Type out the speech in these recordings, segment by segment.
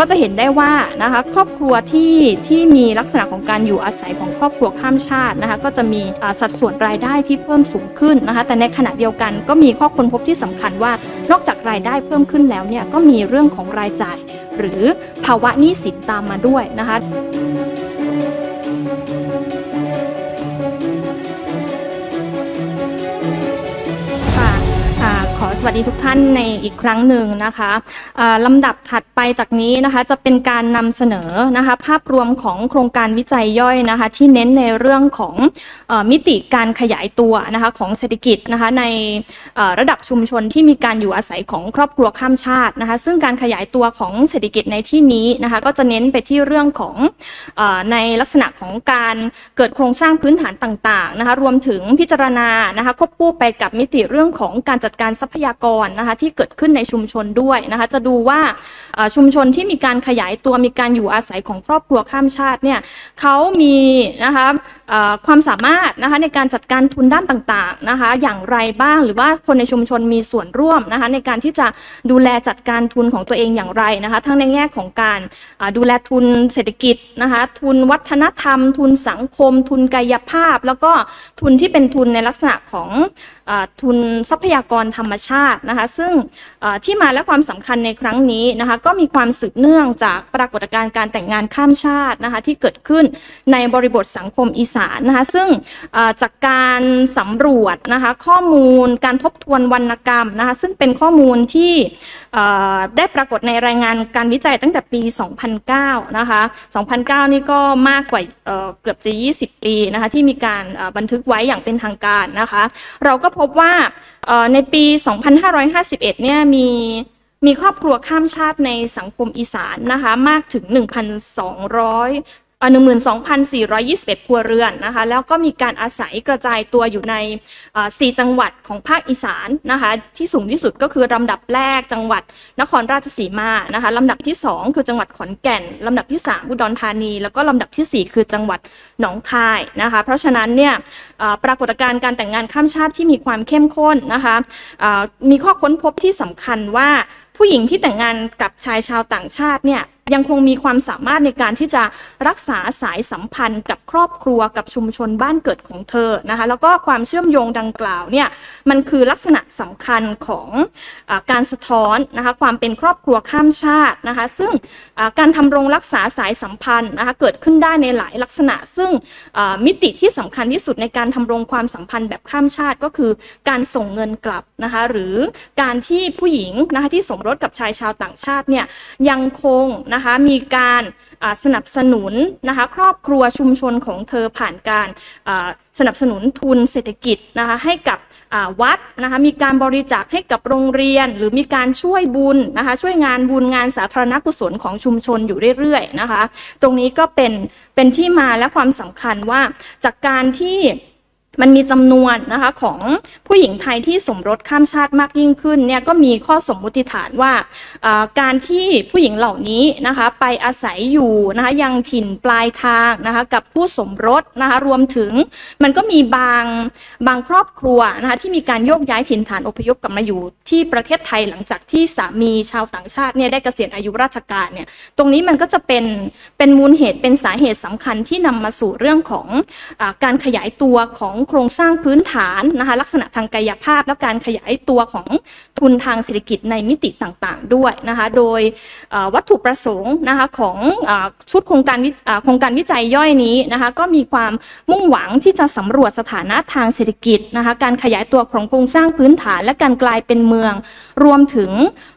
ก็จะเห็นได้ว่านะคะครอบครัวที่ที่มีลักษณะของการอยู่อาศัยของครอบครัวข้ามชาตินะคะก็จะมีอ่าสัดส่วนรายได้ที่เพิ่มสูงขึ้นนะคะแต่ในขณะเดียวกันก็มีข้อค้นพบที่สำคัญว่านอกจากรายได้เพิ่มขึ้นแล้วเนี่ยก็มีเรื่องของรายจ่าย หรือภาวะหนี้สินตามมาด้วยนะคะค่ะ วัสดีทุกท่านในอีกครั้งหนึ่งนะคะลำดับถัดไปจากนี้นะคะจะเป็นการนำเสนอนะคะภาพรวมของโครงการวิจัยย่อยนะคะที่เน้นในเรื่องของอมิติการขยายตัวนะคะของเศรษฐกิจนะคะในระดับชุมชนที่มีการอยู่อาศัยของครอบครัวข้ามชาตินะคะซึ่งการขยายตัวของเศรษฐกิจในที่นี้นะคะก็จะเน้นไปที่เรื่องของอในลักษณะของการเกิดโครงสร้างพื้นฐานต่างๆนะคะรวมถึงพิจารณานะคะควบคู่ไปกับมิติเรื่องของการจัดการทรัพยากรนะคะที่เกิดขึ้นในชุมชนด้วยนะคะจะดูว่าชุมชนที่มีการขยายตัวมีการอยู่อาศัยของครอบครัวข้ามชาติเนี่ยเขามีนะคะความสามารถนะคะในการจัดการทุนด้านต่างๆนะคะอย่างไรบ้างหรือว่าคนในชุมชนมีส่วนร่วมนะคะในการที่จะดูแลจัดการทุนของตัวเองอย่างไรนะคะทั้งในแง่ของการดูแลทุนเศรษฐกิจนะคะทุนวัฒนธรรม ทุนสังคม ทุนกายภาพ แล้วก็ทุนที่เป็นทุนในลักษณะของทุนทรัพยากรธรรมชาตินะคะ ซึ่งที่มาและความสำคัญในครั้งนี้นะคะ ก็มีความสืบเนื่องจากปรากฏการณ์การแต่งงานข้ามชาตินะคะ ที่เกิดขึ้นในบริบทสังคมอีสานนะคะ ซึ่งจากการสำรวจนะคะ ข้อมูลการทบทวนวรรณกรรมนะคะ ซึ่งเป็นข้อมูลที่ได้ปรากฏในรายงานการวิจัยตั้งแต่ปี 2009 นะคะ 2009 นี่ก็มากกว่าเกือบจะ 20 ปีนะคะ ที่มีการบันทึกไว้อย่างเป็นทางการนะคะ เราก็พบว่าในปี 2551 เนี่ยมีมีครอบครัวข้ามชาติในสังคมอีสานนะคะมากถึง 1,200 12,421 ครัวเรือนนะคะ แล้วก็มีการอาศัยกระจายตัวอยู่ใน 4 จังหวัดของภาคอีสานนะคะ ที่สูงที่สุดก็คือลำดับแรกจังหวัดนครราชสีมานะคะลำดับที่ 2 คือจังหวัดขอนแก่นลำดับที่ 3 อุดรธานี แล้วก็ลำดับทีสี่4 คือจังหวัดหนองคายนะคะ เพราะฉะนั้นเนี่ยปรากฏการณ์การแต่งงานข้ามชาติที่มีความเข้มข้นนะคะมีข้อค้นพบที่สำคัญว่าผู้หญิงที่แต่งงานกับชายชาวต่างชาติเนี่ย ยังคงมีความสามารถในการที่จะรักษาสายสัมพันธ์กับครอบครัวกับชุมชนบ้านเกิดของเธอนะคะแล้วก็ความเชื่อมโยงดังกล่าวเนี่ยมันคือลักษณะสำคัญของอการสะท้อนนะคะความเป็นครอบครัวข้ามชาตินะคะซึ่งการทำรงรักษาสายสัมพันธ์นะคะเกิดขึ้นได้ในหลายลักษณะ ซึ่งมิติที่สำคัญที่สุดในการทำรงความสัมพันธ์แบบข้ามชาติก็คือการส่งเงินกลับนะคะหรือการที่ผู้หญิงนะคะที่สมรสกับชายชาวต่างชาติเนี่ยยังคงนะคะ มีการสนับสนุนนะคะครอบครัวชุมชนของเธอผ่านการสนับสนุนทุนเศรษฐกิจนะคะให้กับวัดนะคะมีการบริจาคให้กับโรงเรียน หรือมีการช่วยบุญนะคะช่วยงานบุญงานสาธารณกุศลของชุมชนอยู่เรื่อยๆนะคะ ตรงนี้ก็เป็นเป็นที่มาและความสำคัญว่าจากการที่ มันมีจำนวนนะคะของผู้หญิงไทยที่สมรสข้ามชาติมากยิ่งขึ้นเนี่ยก็มีข้อสมมุติฐานว่าการที่ผู้หญิงเหล่านี้นะคะไปอาศัยอยู่นะคะยังถิ่นปลายทางนะคะกับผู้สมรสนะคะรวมถึงมันก็มีบางบางครอบครัวนะคะที่มีการโยกย้ายถิ่นฐานอพยพกลับมาอยู่ที่ประเทศไทยหลังจากที่สามีชาวต่างชาติเนี่ยได้เกษียณอายุราชการเนี่ยตรงนี้มันก็จะเป็นเป็นมูลเหตุเป็นสาเหตุสำคัญที่นำมาสู่เรื่องของอการขยายตัวของโครงสร้างพื้นฐานนะคะลักษณะทางกายภาพ และการขยายตัวของทุนทางเศรษฐกิจในมิติต่างๆด้วยนะคะโดยวัตถุประสงค์นะคะของอชุดโครงการโครงการวิจัยย่อยนี้นะคะก็มีความมุ่งหวังที่จะสำรวจสถานะทางเศรษฐกิจนะคะการขยายตัวของโครงสร้างพื้นฐาน และการกลายเป็นเมือง รวมถึง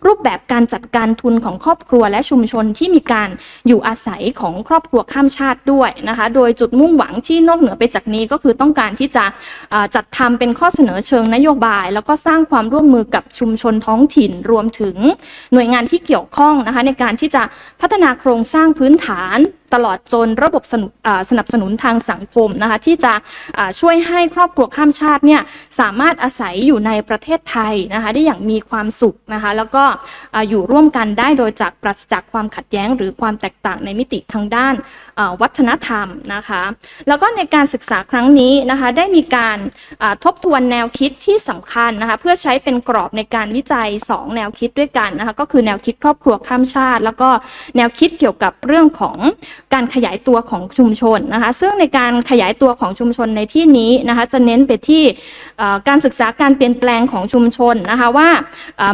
รูปแบบการจัดการทุนของครอบครัวและชุมชนที่มีการอยู่อาศัยของครอบครัวข้ามชาติด้วยนะคะโดยจุดมุ่งหวังที่นอกเหนือไปจากนี้ก็คือต้องการที่จะอ่าจัดทำเป็นข้อเสนอเชิงนโยบาย แล้วก็สร้างความร่วมมือกับชุมชนท้องถิ่นรวมถึงหน่วยงานที่เกี่ยวข้องนะคะในการที่จะพัฒนาโครงสร้างพื้นฐานตลอดจนระบบสน,สนับสนุนทางสังคมนะคะที่จะช่วยให้ครอบครัวข้ามชาติเนี่ยสามารถอาศัยอยู่ในประเทศไทยนะคะได้อย่างมีความสุขนะคะแล้วก็ออยู่ร่วมกันได้โดยจากปราศจากความขัดแย้ง หรือความแตกต่างในมิติทางด้านวัฒนธรรมนะคะแล้วก็ในการศึกษาครั้งนี้นะคะได้มีการทบทวนแนวคิดที่สำคัญนะคะเพื่อใช้เป็นกรอบในการวิจัย 2 แนวคิดด้วยกันนะคะก็คือแนวคิดครอบครัวข้ามชาติ แล้วก็แนวคิดเกี่ยวกับเรื่องของการขยายตัวของชุมชนนะคะซึ่งในการขยายตัวของชุมชนในที่นี้นะคะจะเน้นไปที่การศึกษาการเปลี่ยนแปลงของชุมชนนะคะว่า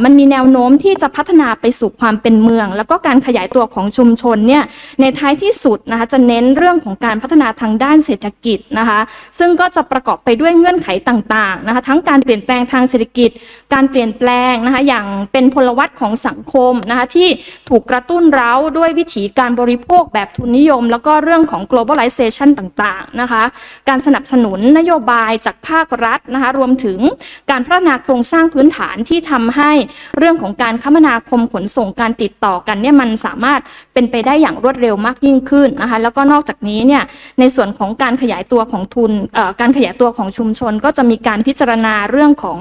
มันมีแนวโน้มที่จะพัฒนาไปสู่ความเป็นเมือง แล้วก็การขยายตัวของชุมชนเนี่ยในท้ายที่สุดนะคะจะเน้นเรื่องของการพัฒนาทางด้านเศรษฐกิจนะคะซึ่งก็จะประกอบไปด้วยเงื่อนไขต่างๆนะคะทั้งการเปลี่ยนแปลงทางเศรษฐกิจ การเปลี่ยนแปลงนะคะอย่างเป็นพลวัตของสังคมนะคะที่ถูกกระตุ้นเร้าด้วยวิถีการบริโภคแบบทุนนิยม แล้วก็เรื่องของ globalization ต่างๆนะคะการสนับสนุนนโยบายจากภาครัฐนะคะรวมถึงการพัฒนาโครงสร้างพื้นฐานที่ทำให้เรื่องของการคมนาคมขนส่งการติดต่อกันเนี่ยมันสามารถเป็นไปได้อย่างรวดเร็วมากยิ่งขึ้นนะคะแล้วก็นอกจากนี้เนี่ยในส่วนของการขยายตัวของทุนการขยายตัวของชุมชนก็จะมีการพิจารณาเรื่องของ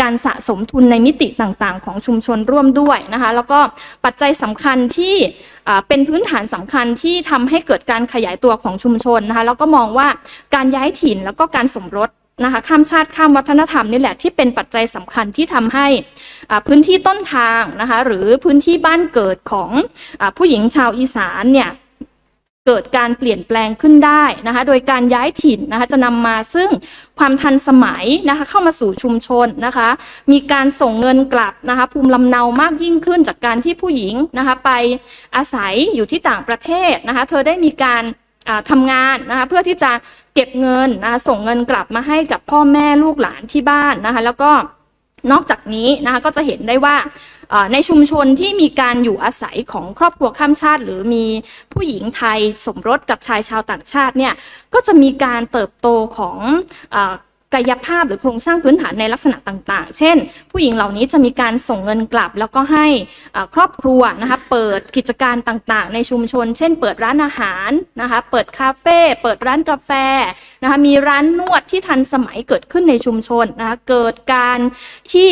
การสะสมทุนในมิติต่างๆ ของชุมชนร่วมด้วยนะคะแล้วก็ปัจจัยสำคัญที่เป็นพื้นฐานสำคัญที่ทำให้เกิดการขยายตัวของชุมชนนะคะแล้วก็มองว่าการย้ายถิ่นแล้วก็การสมรสนะคะข้ามชาติข้ามวัฒนธรรมนี่แหละที่เป็นปัจจัยสำคัญที่ทำให้พื้นที่ต้นทางนะคะหรือพื้นที่บ้านเกิดของอผู้หญิงชาวอีสานเนี่ย เกิดการเปลี่ยนแปลงขึ้นได้นะคะโดยการย้ายถิ่นนะคะจะนำมาซึ่งความทันสมัยนะคะเข้ามาสู่ชุมชนนะคะ มีการส่งเงินกลับนะคะภูมิลำเนามากยิ่งขึ้นจากการที่ผู้หญิงนะคะไปอาศัยอยู่ที่ต่างประเทศนะคะเธอได้มีการอ่าทำงานนะคะเพื่อที่จะเก็บเงินนะคะส่งเงินกลับมาให้กับพ่อแม่ลูกหลานที่บ้านนะคะแล้วก็นอกจากนี้นะคะก็จะเห็นได้ว่า ในชุมชนที่มีการอยู่อาศัยของครอบครัวข้ามชาติ หรือมีผู้หญิงไทยสมรสกับชายชาวต่างชาติเนี่ยก็จะมีการเติบโตของกายภาพหรือโครงสร้างพื้นฐานในลักษณะต่างๆ เช่น ผู้หญิงเหล่านี้จะมีการส่งเงินกลับ แล้วก็ให้ครอบครัวนะคะเปิดกิจการต่างๆ ในชุมชน เช่น เปิดร้านอาหารนะคะ เปิดคาเฟ่ เปิดร้านกาแฟ นะคะมีร้านนวดที่ทันสมัยเกิดขึ้นในชุมชนนะคะเกิดการที่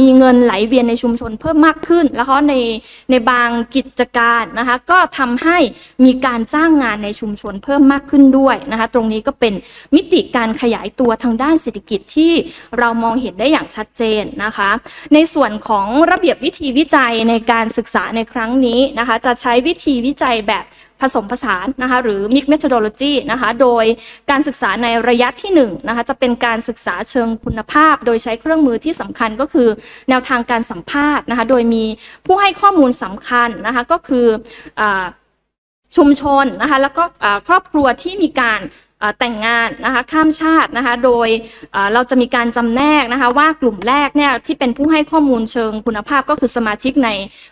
มีเงินไหลเวียนในชุมชนเพิ่มมากขึ้น แล้วก็ในในบางกิจการนะคะก็ทำให้มีการจ้างงานในชุมชนเพิ่มมากขึ้นด้วยนะคะตรงนี้ก็เป็นมิติการขยายตัวทางด้านเศรษฐกิจที่เรามองเห็นได้อย่างชัดเจนนะคะ ในส่วนของระเบียบวิธีวิจัยในการศึกษาในครั้งนี้นะคะจะใช้วิธีวิจัยแบบ ผสมผสานนะคะหรือ mix methodology นะคะโดยการศึกษาในระยะที่1นะคะจะเป็นการศึกษาเชิงคุณภาพ โดยใช้เครื่องมือที่สำคัญก็คือแนวทางการสัมภาษณ์นะคะโดยมีผู้ให้ข้อมูลสำคัญนะคะก็คืออชุมชนนะคะแล้วก็ครอบครัวที่มีการ แต่งงานนะคะข้ามชาตินะคะโดยเราจะมีการจำแนกนะคะว่ากลุ่มแรกเนี่ยที่เป็นผู้ให้ข้อมูลเชิงคุณภาพก็คือสมาชิกใน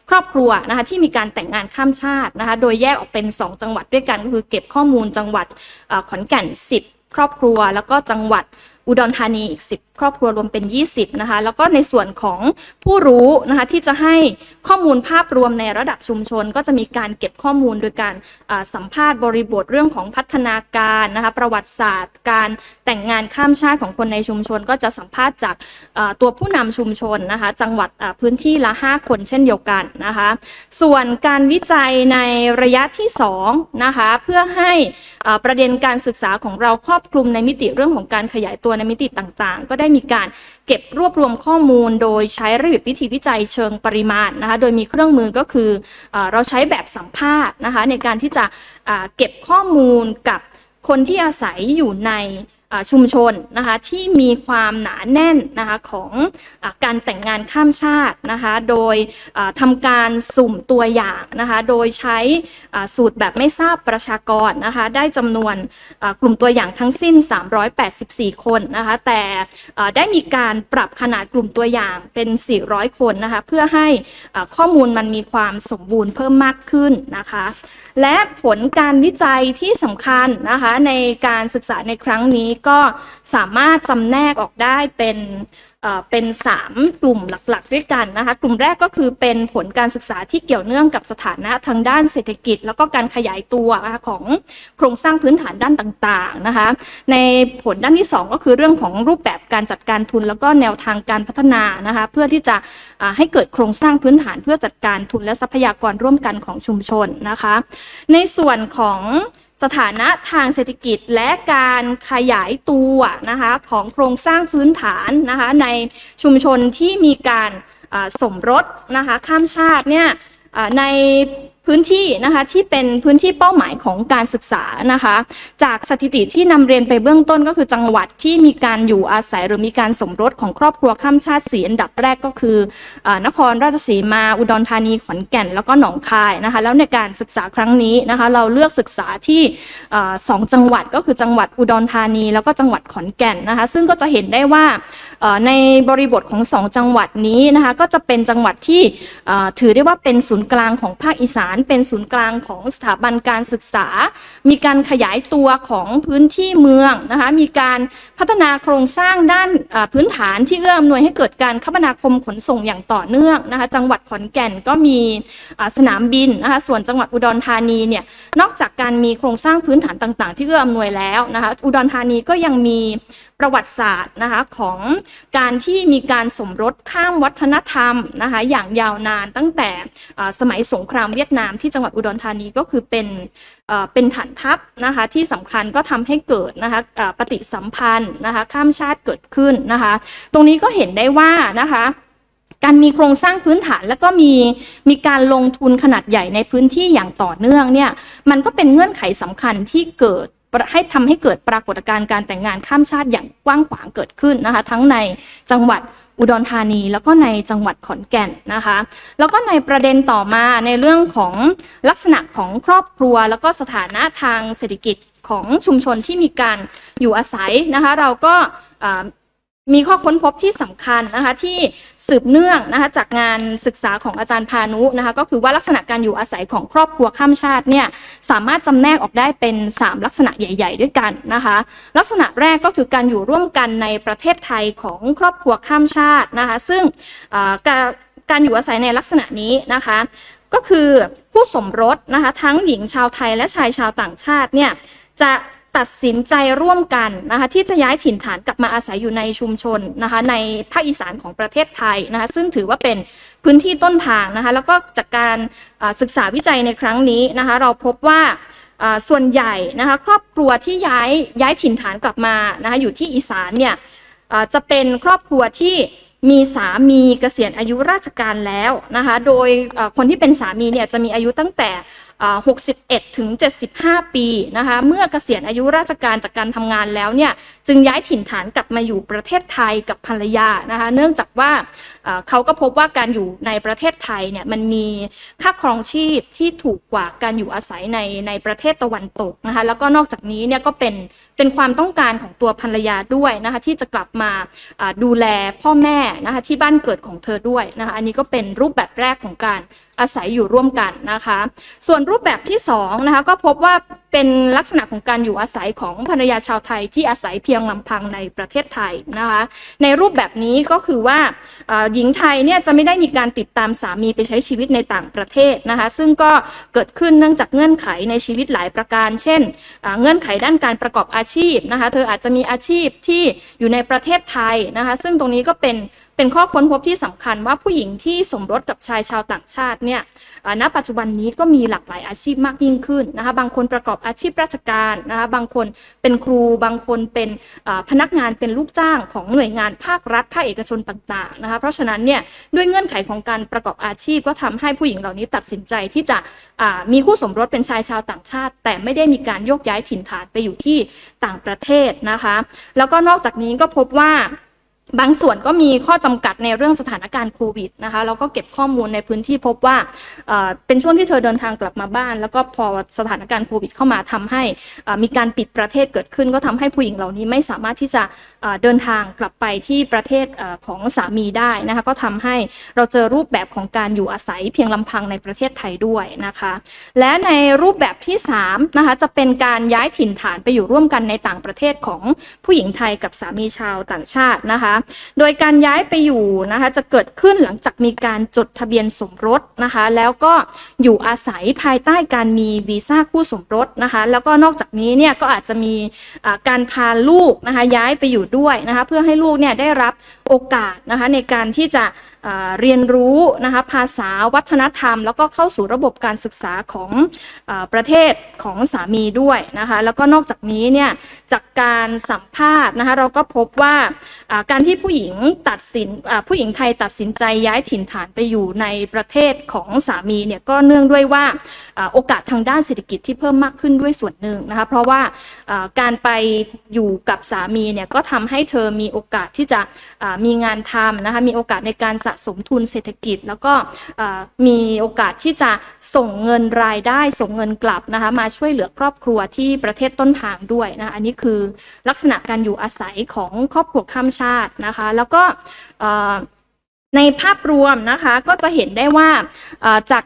ครอบครัวนะคะที่มีการแต่งงานข้ามชาตินะคะโดยแยกออกเป็น 2 จังหวัดด้วยกันก็คือเก็บข้อมูลจังหวัดอขอนแก่น 10 ครอบครัว แล้วก็จังหวัดอุดรธานีอีก 10 ครอบครัวรวมเป็น 20 นะคะ แล้วก็ในส่วนของผู้รู้นะคะที่จะให้ข้อมูลภาพรวมในระดับชุมชน ก็จะมีการเก็บข้อมูลโดยการสัมภาษณ์บริบทเรื่องของพัฒนาการนะคะประวัติศาสตร์ การแต่งงานข้ามชาติของคนในชุมชน ก็จะสัมภาษณ์จากตัวผู้นำชุมชนนะคะจังหวัดพื้นที่ละ 5 คนเช่นเดียวกันนะคะส่วนการวิจัยในระยะที่2นะคะเพื่อให้ประเด็นการศึกษาของเราครอบคลุมในมิติเรื่องของการขยายตัวในมิติต่างๆ ก็ได้มีการเก็บรวบรวมข้อมูล โดยใช้ระเบียบวิธีวิจัยเชิงปริมาณนะคะ โดยมีเครื่องมือก็คืออเราใช้แบบสัมภาษณ์นะคะในการที่จะเก็บข้อมูลกับคนที่อาศัยอยู่ใน ชุมชนนะคะที่มีความหนาแน่นนะคะของอการแต่งงานข้ามชาตินะคะโดยอ่าทำการสุ่มตัวอย่างนะคะโดยใช้สูตรแบบไม่ทราบประชากรนะคะได้จำนวนกลุ่มตัวอย่างทั้งสิ้น 384 คนนะคะแต่ได้มีการปรับขนาดกลุ่มตัวอย่างเป็น 400 คนนะคะเพื่อให้ข้อมูลมันมีความสมบูรณ์เพิ่มมากขึ้นนะคะ และผลการวิจัยที่สำคัญนะคะในการศึกษาในครั้งนี้ก็สามารถจำแนกออกได้เป็น เป็น 3 กลุ่มหลักๆ ด้วยกันนะคะ กลุ่มแรกก็คือเป็นผลการศึกษาที่เกี่ยวเนื่องกับสถานะทางด้านเศรษฐกิจ แล้วก็การขยายตัวของโครงสร้างพื้นฐานด้านต่างๆนะคะ ในผลด้านที่ 2 ก็คือเรื่องของรูปแบบการจัดการทุน แล้วก็แนวทางการพัฒนานะคะ เพื่อที่จะให้เกิดโครงสร้างพื้นฐานเพื่อจัดการทุนและทรัพยากรร่วมกันของชุมชนนะคะ ในส่วนของ สถานะทางเศรษฐกิจและการขยายตัวนะคะของโครงสร้างพื้นฐานนะคะในชุมชนที่มีการสมรสนะคะข้ามชาติเนี่ยใน พื้นที่นะคะที่เป็นพื้นที่เป้าหมายของการศึกษานะคะ จากสถิติที่นำเรียนไปเบื้องต้นก็คือจังหวัดที่มีการอยู่อาศัยหรือมีการสมรสของครอบครัวข้ามชาติสีอันดับแรกก็คืออนครราชสีมาอุดรธานีขอนแก่น แล้วก็หนองคายนะคะ แล้วในการศึกษาครั้งนี้นะคะ เราเลือกศึกษาที่อสองจังหวัดก็คือจังหวัดอุดรธานี แล้วก็จังหวัดขอนแก่นนะคะ ซึ่งก็จะเห็นได้ว่าในบริบทของสองจังหวัดนี้นะคะ ก็จะเป็นจังหวัดที่ถือได้ว่าเป็นศูนย์กลางของภาคอีสานเป็นศูนย์กลางของสถาบันการศึกษา มีการขยายตัวของพื้นที่เมืองนะคะมีการพัฒนาโครงสร้างด้านพื้นฐานที่เอื้ออำนวยให้เกิดการคมนาคมขนส่งอย่างต่อเนื่องนะคะจังหวัดขอนแก่นก็มีสนามบินนะคะส่วนจังหวัดอุดรธานีเนี่ยนอกจากการมีโครงสร้างพื้นฐานต่าง ๆ ที่เอื้ออำนวยแล้วนะคะอุดรธานีก็ยังมีประวัติศาสตร์นะคะของการที่มีการสมรสข้ามวัฒนธรรมนะคะอย่างยาวนานตั้งแต่สมัยสงครามเวียดนามที่จังหวัดอุดรธานีก็คือเป็นเป็นฐานทัพนะคะที่สำคัญก็ทำให้เกิดนะคะปฏิสัมพันธ์นะคะข้ามชาติเกิดขึ้นนะคะ ตรงนี้ก็เห็นได้ว่านะคะการมีโครงสร้างพื้นฐานแล้วก็มีมีการลงทุนขนาดใหญ่ในพื้นที่อย่างต่อเนื่องเนี่ยมันก็เป็นเงื่อนไขสำคัญที่เกิดให้ทำให้เกิดปรากฏการณ์การแต่งงานข้ามชาติอย่างกว้างขวางเกิดขึ้นนะคะ ทั้งในจังหวัด อุดรธานี แล้วก็ในจังหวัดขอนแก่นนะคะ แล้วก็ในประเด็นต่อมาในเรื่องของลักษณะของครอบครัว แล้วก็สถานะทางเศรษฐกิจของชุมชนที่มีการอยู่อาศัยนะคะ เราก็ มีข้อค้นพบที่สำคัญนะคะที่สืบเนื่องนะคะจากงานศึกษาของอาจารย์พานุนะคะก็คือว่าลักษณะการอยู่อาศัยของครอบครัวข้ามชาติเนี่ยสามารถจำแนกออกได้เป็น 3 ลักษณะใหญ่ ๆ ด้วยกันนะคะลักษณะแรกก็คือการอยู่ร่วมกันในประเทศไทยของครอบครัวข้ามชาตินะคะซึ่งการการอยู่อาศัยในลักษณะนี้นะคะก็คือผู้สมรสนะคะทั้งหญิงชาวไทยและชายชาวต่างชาติเนี่ยจะ ตัดสินใจร่วมกันนะคะที่จะย้ายถิ่นฐานกลับมาอาศัยอยู่ในชุมชนนะคะในภาคอีสานของประเทศไทยนะคะซึ่งถือว่าเป็นพื้นที่ต้นทางนะคะแล้วก็จากการศึกษาวิจัยในครั้งนี้นะคะเราพบว่าส่วนใหญ่นะคะครอบครัวที่ย้ายย้ายถิ่นฐานกลับมานะคะอยู่ที่อีสานเนี่ยจะเป็นครอบครัวที่มีสามีเกษียณอายุราชการแล้วนะคะ โดยคนที่เป็นสามีเนี่ยจะมีอายุตั้งแต่ 61 ถึง 75 ปีนะคะ เมื่อเกษียณอายุราชการจากการทำงานแล้วเนี่ย จึงย้ายถิ่นฐานกลับมาอยู่ประเทศไทยกับภรรยานะคะ เนื่องจากว่า เขาก็พบว่าการอยู่ในประเทศไทยเนี่ยมันมีค่าครองชีพที่ถูกกว่าการอยู่อาศัยในในประเทศตะวันตกนะคะแล้วก็นอกจากนี้เนี่ยก็เป็นเป็นความต้องการของตัวภรรยาด้วยนะคะที่จะกลับมาดูแลพ่อแม่นะคะที่บ้านเกิดของเธอด้วยนะคะอันนี้ก็เป็นรูปแบบแรกของการอาศัยอยู่ร่วมกันนะคะ ส่วนรูปแบบที่สองนะคะก็พบว่าเป็นลักษณะของการอยู่อาศัยของภรรยาชาวไทยที่อาศัยเพียงลำพังในประเทศไทยนะคะในรูปแบบนี้ก็คือว่าหญิงไทยเนี่ยจะไม่ได้มีการติดตามสามีไปใช้ชีวิตในต่างประเทศนะคะ ซึ่งก็เกิดขึ้นเนื่องจากเงื่อนไขในชีวิตหลายประการ เช่น เงื่อนไขด้านการประกอบอาชีพนะคะ เธออาจจะมีอาชีพที่อยู่ในประเทศไทยนะคะ ซึ่งตรงนี้ก็เป็น เป็นข้อค้นพบที่สำคัญว่าผู้หญิงที่สมรสกับชายชาวต่างชาติเนี่ยณปัจจุบันนี้ก็มีหลากหลายอาชีพมากยิ่งขึ้นนะคะบางคนประกอบอาชีพราชการนะคะบางคนเป็นครูบางคนเป็นพนักงานเป็นลูกจ้างของหน่วยงานภาครัฐภาคเอกชนต่างๆนะคะเพราะฉะนั้นเนี่ยด้วยเงื่อนไขของการประกอบอาชีพก็ทำให้ผู้หญิงเหล่านี้ตัดสินใจที่จะมีคู่สมรสเป็นชายชาวต่างชาติ แต่ไม่ได้มีการโยกย้ายถิ่นฐานไปอยู่ที่ต่างประเทศนะคะ แล้วก็นอกจากนี้ก็พบว่า บางส่วนก็มีข้อจำกัดในเรื่องสถานการณ์โควิดนะคะแล้วก็เก็บข้อมูลในพื้นที่พบว่าเป็นช่วงที่เธอเดินทางกลับมาบ้าน แล้วก็พอสถานการณ์โควิดเข้ามาทำให้มีการปิดประเทศเกิดขึ้น ก็ทำให้ผู้หญิงเหล่านี้ไม่สามารถที่จะเดินทางกลับไปที่ประเทศของสามีได้นะคะก็ทำให้เราเจอรูปแบบของการอยู่อาศัยเพียงลำพังในประเทศไทยด้วยนะคะและในรูปแบบที่3นะคะจะเป็นการย้ายถิ่นฐานไปอยู่ร่วมกันในต่างประเทศของผู้หญิงไทยกับสามีชาวต่างชาตินะคะโดยการย้ายไปอยู่นะคะจะเกิดขึ้นหลังจากมีการจดทะเบียนสมรสนะคะ แล้วก็อยู่อาศัยภายใต้การมีวีซ่าคู่สมรสนะคะ แล้วก็นอกจากนี้เนี่ยก็อาจจะมีการพาลูกนะคะย้ายไปอยู่ด้วยนะคะ เพื่อให้ลูกเนี่ยได้รับโอกาสนะคะในการที่จะ เรียนรู้นะคะภาษาวัฒนธรรม แล้วก็เข้าสู่ระบบการศึกษาของอประเทศของสามีด้วยนะคะแล้วก็นอกจากนี้เนี่ยจากการสัมภาษณ์นะคะเราก็พบว่าการที่ผู้หญิงตัดสินผู้หญิงไทยตัดสินใจย้ายถิ่นฐานไปอยู่ในประเทศของสามีเนี่ยก็เนื่องด้วยว่าอโอกาสทางด้านเศรษฐกิจที่เพิ่มมากขึ้นด้วยส่วนหนึ่งนะคะเพราะว่าการไปอยู่กับสามีเนี่ยก็ทำให้เธอมีโอกาสที่จะมีงานทำนะคะมีโอกาสในการสะสมทุนเศรษฐกิจ แล้วก็มีโอกาสที่จะส่งเงินรายได้ส่งเงินกลับนะคะมาช่วยเหลือครอบครัวที่ประเทศต้นทางด้วยนะคะอันนี้คือลักษณะการอยู่อาศัยของครอบครัวข้ามชาตินะคะ แล้วก็ในภาพรวมนะคะก็จะเห็นได้ว่าจาก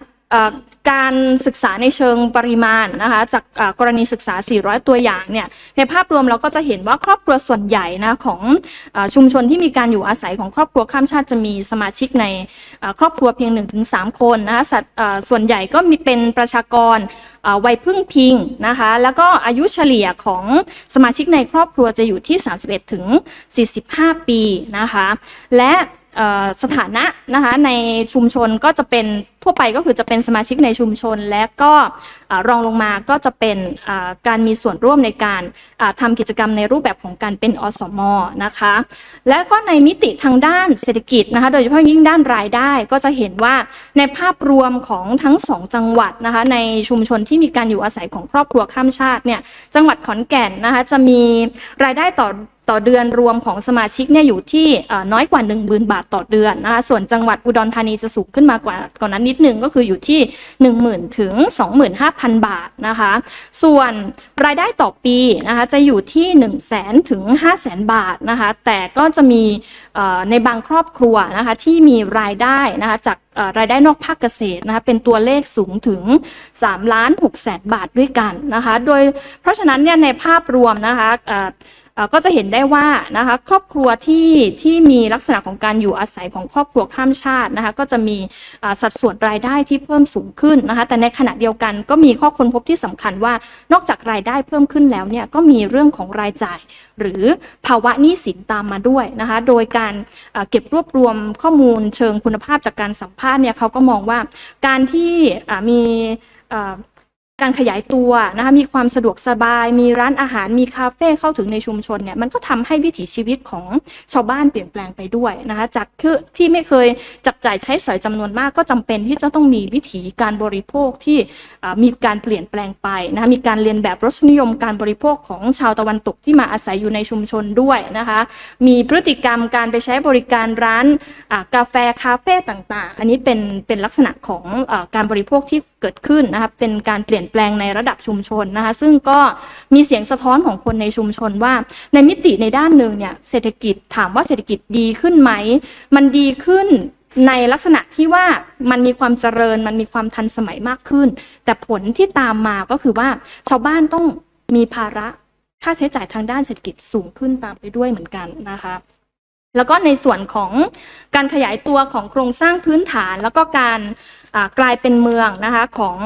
การศึกษาในเชิงปริมาณนะคะจากกรณีศึกษา 400 ตัวอย่างเนี่ยในภาพรวมเราก็จะเห็นว่าครอบครัวส่วนใหญ่นะของอชุมชนที่มีการอยู่อาศัยของครอบครัวข้ามชาติจะมีสมาชิกในครอบครัวเพียง 1-3 คนนะคะสัดเอ่อส่วนใหญ่ก็มีเป็นประชากรวัยพึ่งพิงนะคะแล้วก็อายุเฉลี่ยของสมาชิกในครอบครัวจะอยู่ที่ 31 ถึง 45 ปีนะคะและสถานะนะคะในชุมชนก็จะเป็น ทั่วไปก็คือจะเป็นสมาชิกในชุมชน และก็รองลงมาก็จะเป็นการมีส่วนร่วมในการอ่าทำกิจกรรมในรูปแบบของการเป็นอสมนะคะ และก็ในมิติทางด้านเศรษฐกิจนะคะ โดยเฉพาะยิ่งด้านรายได้ก็จะเห็นว่าในภาพรวมของทั้งสองจังหวัดนะคะในชุมชนที่มีการอยู่อาศัยของครอบครัวข้ามชาติเนี่ยจังหวัดขอนแก่นนะคะจะมีรายได้ต่อต่อเดือนรวมของสมาชิกเนี่ยอยู่ที่น้อยกว่า 1 0,000 บาทต่อเดือนนะคะส่วนจังหวัดอุดรธานีจะสูงขึ้นมากว่ากว่านั้นนิดนึงก็คืออยู่ที่ 10,000 ถึง 25,000 บาทนะคะ ส่วนรายได้ต่อปีนะคะจะอยู่ที่ 1 0 0 0 0แถึง 5 0 0 0 0 0บาทนะคะ แต่ก็จะมีในบางครอบครัวนะคะที่มีรายได้นะคะจากรายได้นอกภาคเกษตรนะคะเป็นตัวเลขสูงถึง3ล้าน6แสนบาทด้วยกันนะคะ โดยเพราะฉะนั้นเนี่ยในภาพรวมนะคะ ก็จะเห็นได้ว่านะคะครอบครัวที่ที่มีลักษณะของการอยู่อาศัยของครอบครัวข้ามชาตินะคะก็จะมีสัดส่วนรายได้ที่เพิ่มสูงขึ้นนะคะแต่ในขณะเดียวกันก็มีข้อค้นพบที่สำคัญว่านอกจากรายได้เพิ่มขึ้นแล้วเนี่ยก็มีเรื่องของรายจ่าย หรือภาวะหนี้สินตามมาด้วยนะคะโดยการเก็บรวบรวมข้อมูลเชิงคุณภาพจากการสัมภาษณ์เนี่ยเขาก็มองว่าการที่มี การขยายตัวนะคะมีความสะดวกสบาย มีร้านอาหารมีคาเฟ่เข้าถึงในชุมชนเนี่ยมันก็ทำให้วิถีชีวิตของชาวบ้านเปลี่ยนแปลงไปด้วยนะคะจากคือที่ไม่เคยจับจ่ายใช้สอยจำนวนมากก็จำเป็นที่จะต้องมีวิถีการบริโภคที่มีการเปลี่ยนแปลงไปนะคะมีการเรียนแบบรสนิยมการบริโภคของชาวตะวันตกที่มาอาศัยอยู่ในชุมชนด้วยนะคะมีพฤติกรรมการไปใช้บริการร้านกาแฟคาเฟ่ต่างๆ อันนี้เป็นเป็นลักษณะของอการบริโภคที่ เกิดขึ้นนะคะเป็นการเปลี่ยนแปลงในระดับชุมชนนะคะซึ่งก็มีเสียงสะท้อนของคนในชุมชนว่า ในมิติในด้านหนึ่งเนี่ยเศรษฐกิจถามว่าเศรษฐกิจดีขึ้นไหม มันดีขึ้นในลักษณะที่ว่ามันมีความเจริญมันมีความทันสมัยมากขึ้น แต่ผลที่ตามมาก็คือว่าชาวบ้านต้องมีภาระค่าใช้จ่ายทางด้านเศรษฐกิจสูงขึ้นตามไปด้วยเหมือนกันนะคะแล้วก็ในส่วนของการขยายตัวของโครงสร้างพื้นฐาน แล้วก็การ กลายเป็นเมืองนะคะของ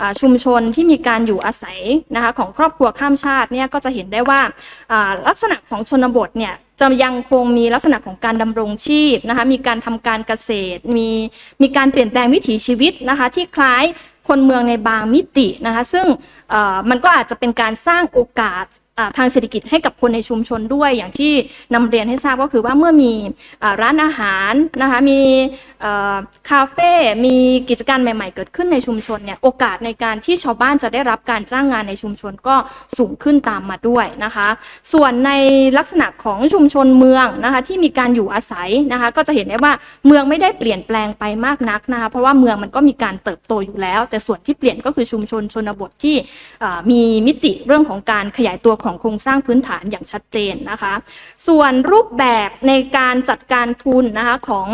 อชุมชนที่มีการอยู่อาศัยนะคะของครอบครัวข้ามชาติเนี่ยก็จะเห็นได้ว่าลักษณะของชนบทเนี่ยจะยังคงมีลักษณะของการดำรงชีพนะคะมีการทำการเกษตร มีมีการเปลี่ยนแปลงวิถีชีวิตนะคะที่คล้ายคนเมืองในบางมิตินะคะซึ่งมันก็อาจจะเป็นการสร้างโอกาส ทางเศรษฐกิจให้กับคนในชุมชนด้วย อย่างที่นำเรียนให้ทราบก็คือว่าเมื่อมีร้านอาหารนะคะมีคาเฟ่มีกิจการใหม่ ๆ เกิดขึ้นในชุมชนเนี่ยโอกาสในการที่ชาวบ้านจะได้รับการจ้างงานในชุมชนก็สูงขึ้นตามมาด้วยนะคะ ส่วนในลักษณะของชุมชนเมืองนะคะที่มีการอยู่อาศัยนะคะก็จะเห็นได้ว่าเมืองไม่ได้เปลี่ยนแปลงไปมากนักนะคะเพราะว่าเมืองมันก็มีการเติบโตอยู่แล้ว แต่ส่วนที่เปลี่ยนก็คือชุมชนชนบทที่มีมิติเรื่องของการขยายตัวของโครงสร้างพื้นฐานอย่างชัดเจนนะคะ ส่วนรูปแบบในการจัดการทุนนะคะของ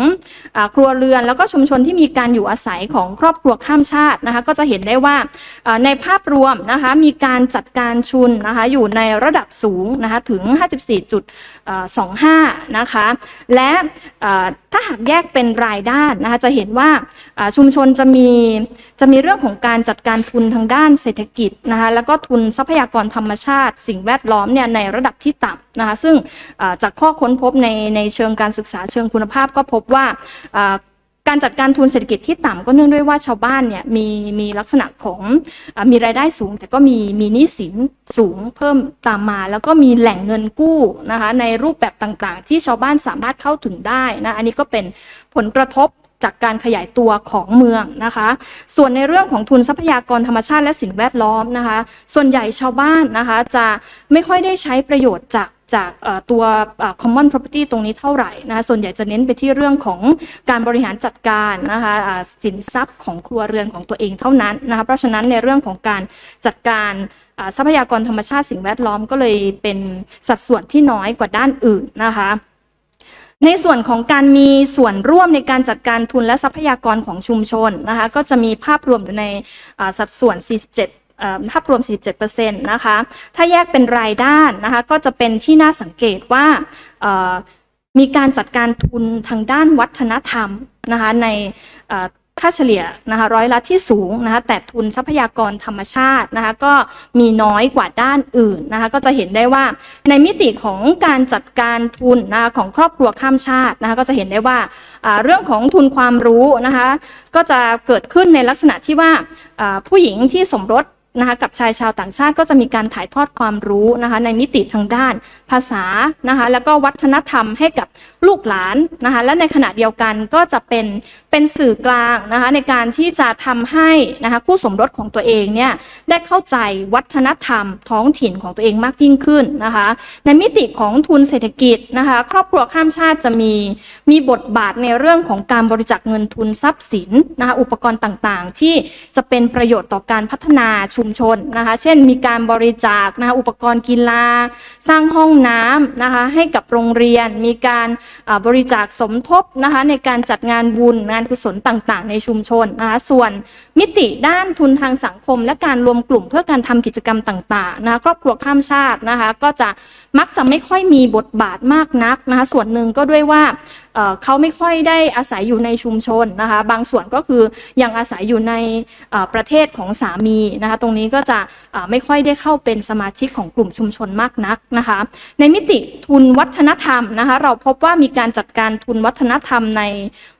อครัวเรือนแล้วก็ชุมชนที่มีการอยู่อาศัยของครอบครัวข้ามชาตินะคะก็จะเห็นได้ว่าในภาพรวมนะคะมีการจัดการชุนนะคะอยู่ในระดับสูงนะคะถึง 54.25 นะคะและถ้าหากแยกเป็นรายด้านนะคะจะเห็นว่าชุมชนจะมีจะมีเรื่องของการจัดการทุนทางด้านเศรษฐกิจนะคะแล้วก็ทุนทรัพยากรธรรมชาติ สิ่งแวดล้อมเนี่ยในระดับที่ต่ำนะคะซึ่งจากข้อค้นพบในในเชิงการศึกษาเชิงคุณภาพก็พบว่าการจัดการทุนเศรษฐกิจที่ต่ำก็เนื่องด้วยว่าชาวบ้านเนี่ยมีมีลักษณะของอมีรายได้สูง แต่ก็มีมีหนี้สินสูงเพิ่มตามมา แล้วก็มีแหล่งเงินกู้นะคะในรูปแบบต่างๆ ที่ชาวบ้านสามารถเข้าถึงได้นะอันนี้ก็เป็นผลกระทบ จากการขยายตัวของเมืองนะคะ ส่วนในเรื่องของทุนทรัพยากรธรรมชาติและสิ่งแวดล้อมนะคะ ส่วนใหญ่ชาวบ้านนะคะจะไม่ค่อยได้ใช้ประโยชน์จากจากตัว common property ตรงนี้เท่าไหร่นะคะส่วนใหญ่จะเน้นไปที่เรื่องของการบริหารจัดการนะคะสินทรัพย์ของครัวเรือนของตัวเองเท่านั้นนะคะเพราะฉะนั้นในเรื่องของการจัดการทรัพยากรธรรมชาติสิ่งแวดล้อมก็เลยเป็นสัดส่วนที่น้อยกว่าด้านอื่นนะคะ ในส่วนของการมีส่วนร่วมในการจัดการทุนและทรัพยากรของชุมชนนะคะก็จะมีภาพรวมอยู่ในสัดส่วน 47ภาพรวม 47%นะคะ ถ้าแยกเป็นรายด้านนะคะ ก็จะเป็นที่น่าสังเกตว่ามีการจัดการทุนทางด้านวัฒนธรรมนะคะใน ค่าเฉลี่ยนะคะร้อยละที่สูงนะคะแต่ทุนทรัพยากรธรรมชาตินะคะก็มีน้อยกว่าด้านอื่นนะคะก็จะเห็นได้ว่าในมิติของการจัดการทุนนะคะของครอบครัวข้ามชาตินะคะก็จะเห็นได้ว่าเรื่องของทุนความรู้นะคะก็จะเกิดขึ้นในลักษณะที่ว่าผู้หญิงที่สมรส นะคะกับชายชาวต่างชาติก็จะมีการถ่ายทอดความรู้นะคะในมิติทางด้านภาษานะคะแล้วก็วัฒนธรรมให้กับลูกหลานนะคะและในขณะเดียวกันก็จะเป็นเป็นสื่อกลางนะคะในการที่จะทำให้นะคะคู่สมรสของตัวเองเนี่ยได้เข้าใจวัฒนธรรมท้องถิ่นของตัวเองมากยิ่งขึ้นนะคะในมิติของทุนเศรษฐกิจนะคะครอบครัวข้ามชาติจะมีมีบทบาทในเรื่องของการบริจาคเงินทุนทรัพย์สินนะคะอุปกรณ์ต่างๆ ที่จะเป็นประโยชน์ต่อการพัฒนาชุมชนนะคะ เช่นมีการบริจาคนะคะอุปกรณ์กีฬา สร้างห้องน้ำนะคะให้กับโรงเรียน มีการบริจาคสมทบนะคะในการจัดงานบุญงานกุศลต่างๆ ในชุมชนนะคะส่วนมิติด้านทุนทางสังคม และการรวมกลุ่มเพื่อการทำกิจกรรมต่างๆนะคะครอบครัวข้ามชาตินะคะก็จะมักจะไม่ค่อยมีบทบาทมากนักนะคะส่วนหนึ่งก็ด้วยว่า เขาไม่ค่อยได้อาศัยอยู่ในชุมชนนะคะบางส่วนก็คือยังอาศัยอยู่ในประเทศของสามีนะคะตรงนี้ก็จะไม่ค่อยได้เข้าเป็นสมาชิกของกลุ่มชุมชนมากนักนะคะในมิติทุนวัฒนธรรมนะคะเราพบว่ามีการจัดการทุนวัฒนธรรมใน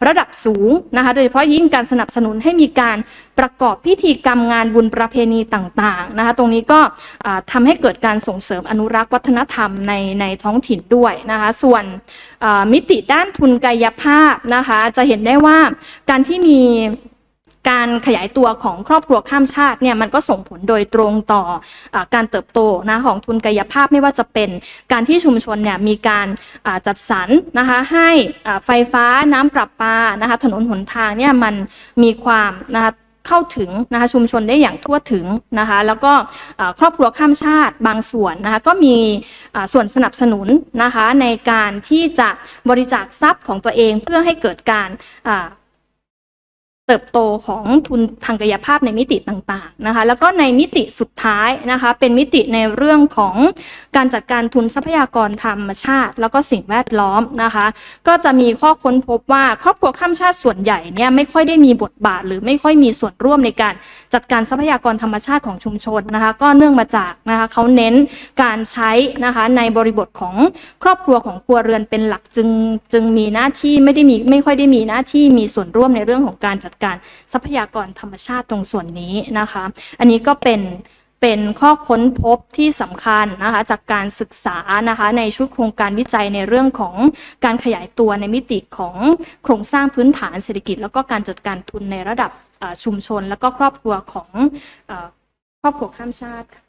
ระดับสูงนะคะโดยเฉพาะยิ่งการสนับสนุนให้มีการ ประกอบพิธีกรรมงานบุญประเพณีต่างๆนะคะตรงนี้ก็อ่าทำให้เกิดการส่งเสริมอนุรักษ์วัฒนธรรมในในท้องถิ่นด้วยนะคะส่วนมิติด้านทุนกายภาพนะคะจะเห็นได้ว่าการที่มีการขยายตัวของครอบครัวข้ามชาติเนี่ยมันก็ส่งผลโดยตรงต่ออการเติบโตนะของทุนกายภาพไม่ว่าจะเป็นการที่ชุมชนเนี่ยมีการจัดสรรนะคะให้ไฟฟ้าน้ำประปานะคะถนนหนทางเนี่ยมันมีความนะคะ เข้าถึงนะคะชุมชนได้อย่างทั่วถึงนะคะแล้วก็ครอบครัวข้ามชาติบางส่วนนะคะก็มีส่วนสนับสนุนนะคะในการที่จะบริจาคทรัพย์ของตัวเองเพื่อให้เกิดการ เติบโตของทุนทางกายภาพในมิติต่างๆนะคะ แล้วก็ในมิติสุดท้ายนะคะ เป็นมิติในเรื่องของการจัดการทุนทรัพยากรธรรมชาติ แล้วก็สิ่งแวดล้อมนะคะ ก็จะมีข้อค้นพบว่าครอบครัวข้ามชาติส่วนใหญ่เนี่ยไม่ค่อยได้มีบทบาท หรือไม่ค่อยมีส่วนร่วมในการจัดการทรัพยากรธรรมชาติของชุมชนนะคะ ก็เนื่องมาจากนะคะเขาเน้นการใช้นะคะในบริบทของครอบครัวของครัวเรือนเป็นหลักจึงจึงมีหน้าที่ไม่ได้มีไม่ค่อยได้มีหน้าที่มีส่วนร่วมในเรื่องของการจัดการทรัพยากรธรรมชาติตรงส่วนนี้นะคะ อันนี้ก็เป็นเป็นข้อค้นพบที่สำคัญนะคะจากการศึกษานะคะในชุดโครงการวิจัยในเรื่องของการขยายตัวในมิติของโครงสร้างพื้นฐานเศรษฐกิจ แล้วก็การจัดการทุนในระดับชุมชน แล้วก็ครอบครัวของอครอบครัวข้ามชาติค่ะ